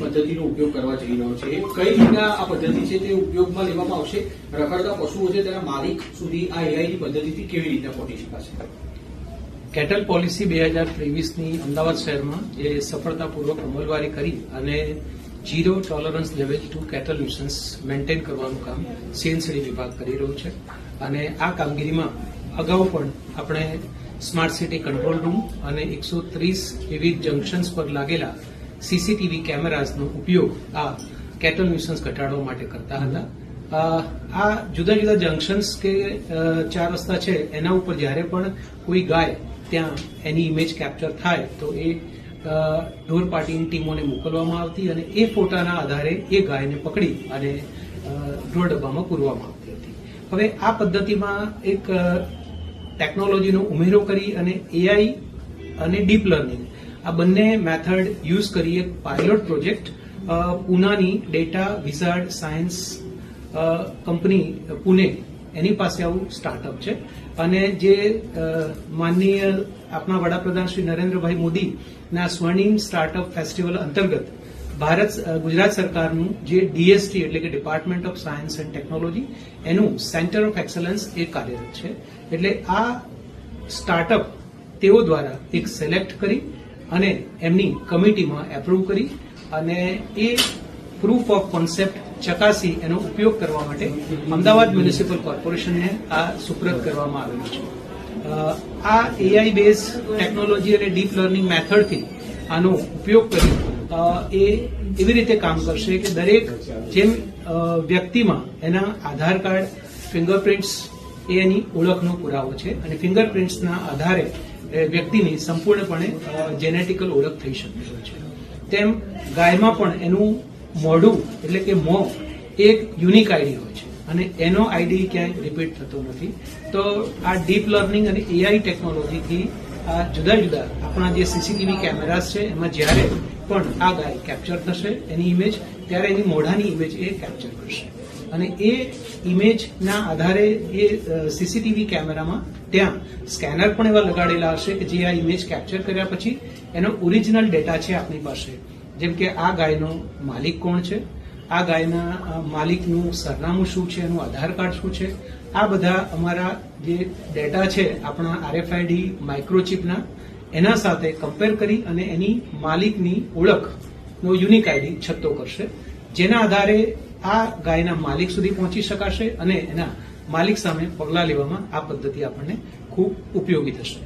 પદ્ધતિનો ઉપયોગ કરવા જઈ રહ્યો છે. કઈ રીતના આ પદ્ધતિ છે તે ઉપયોગમાં લેવામાં આવશે? રખડતા પશુઓ છે તેના માલિક સુધી આ એઆઈની પદ્ધતિથી કેવી રીતના પહોંચી શકાશે? કેટલ પોલિસી બે હજાર ત્રેવીસની અમદાવાદ શહેરમાં જે સફળતાપૂર્વક અમલવારી કરી અને zero tolerance level to cattle nuisance maintain કરવાનું કામ સીએનસીડી વિભાગ કરી રહ્યું છે. અને આ કામગીરીમાં અગાઉ પણ આપણે સ્માર્ટ સિટી કંટ્રોલ રૂમ અને એકસો ત્રીસ વિવિધ જંકશન્સ પર લાગેલા સીસીટીવી કેમેરાઝનો ઉપયોગ આ કેટલ ન્યુસન્સ ઘટાડવા માટે કરતા હતા. આ જુદા જુદા જંકશન્સ કે ચાર રસ્તા છે એના ઉપર જ્યારે પણ કોઈ ગાય ત્યાં એની ઇમેજ કેપ્ચર થાય તો એ ઢોર પાર્ટીની ટીમોને મોકલવામાં આવતી અને એ ફોટાના આધારે એ ગાયને પકડી અને ઢોર ડબ્બામાં પૂરવામાં આવતી હતી. હવે આ પદ્ધતિમાં એક ટેકનોલોજીનો ઉમેરો કરી અને એઆઈ અને ડીપ લર્નિંગ આ બંને મેથડ યુઝ કરી એક pilot project પૂનાની data wizard science company Pune. એની પાસે આવું સ્ટાર્ટઅપ છે. અને જે માનનીય આપણા વડાપ્રધાન શ્રી નરેન્દ્રભાઈ મોદીના સ્વર્ણિમ સ્ટાર્ટઅપ ફેસ્ટિવલ અંતર્ગત ભારત ગુજરાત સરકારનું જે ડીએસટી એટલે કે department of science and technology એનું સેન્ટર ઓફ એક્સલન્સ એ કાર્યરત છે. એટલે આ સ્ટાર્ટઅપ તેઓ દ્વારા એક સિલેક્ટ કરી અને એમની કમિટીમાં એપ્રુવ કરી અને એ પ્રૂફ ઓફ કોન્સેપ્ટ ચકાસી એનો ઉપયોગ કરવા માટે અમદાવાદ મ્યુનિસિપલ કોર્પોરેશનને આ સુપ્રત કરવામાં આવેલું છે. આ એઆઈ બેઝ ટેકનોલોજી અને ડીપ લર્નિંગ મેથડથી આનો ઉપયોગ કરી એ એવી રીતે કામ કરશે કે દરેક જેમ વ્યક્તિમાં એના આધાર કાર્ડ ફિંગરપ્રિન્ટ્સ એ એની ઓળખનો પુરાવો છે અને ફિંગરપ્રિન્ટ્સના આધારે વ્યક્તિની સંપૂર્ણપણે જેનેટિકલ ઓળખ થઈ શકતી હોય છે. તેમ ગાયમાં પણ એનું મોઢું, એટલે કે મો, એક યુનિક આઈડી હોય છે. અને એનો આઈડી ક્યાંય રિપીટ થતો નથી. તો આ ડીપ લર્નિંગ અને એઆઈ ટેકનોલોજીથી આ જુદા જુદા આપણા જે સીસીટીવી કેમેરાસ છે, એમાં જ્યારે પણ આ ગાય કેપ્ચર થશે, એની ઇમેજ ત્યારે એની મોઢાની ઇમેજ એ કેપ્ચર કરશે. અને એ ઇમેજના આધારે એ સીસીટીવી કેમેરામાં ત્યાં સ્કેનર પણ એવા લગાડેલા હશે કે જે આ ઇમેજ કેપ્ચર કર્યા પછી એનો ઓરિજિનલ ડેટા છે આપણી પાસે. જેમ કે આ ગાયનો માલિક કોણ છે? આ ગાયના માલિકનું સરનામું શું છે? એનું આધાર કાર્ડ શું છે? આ બધા અમારા જે ડેટા છે આપણા આરએફઆઈડી માઇક્રોચિપના એના સાથે કમ્પેર કરી અને એની માલિકની ઓળખનો યુનિક આઈડી છત્તો કરશે. જેના આધારે આ ગાયના માલિક સુધી પહોંચી શકાશે અને એના માલિક સામે પગલાં લેવામાં આ પદ્ધતિ આપણને ખૂબ ઉપયોગી થશે.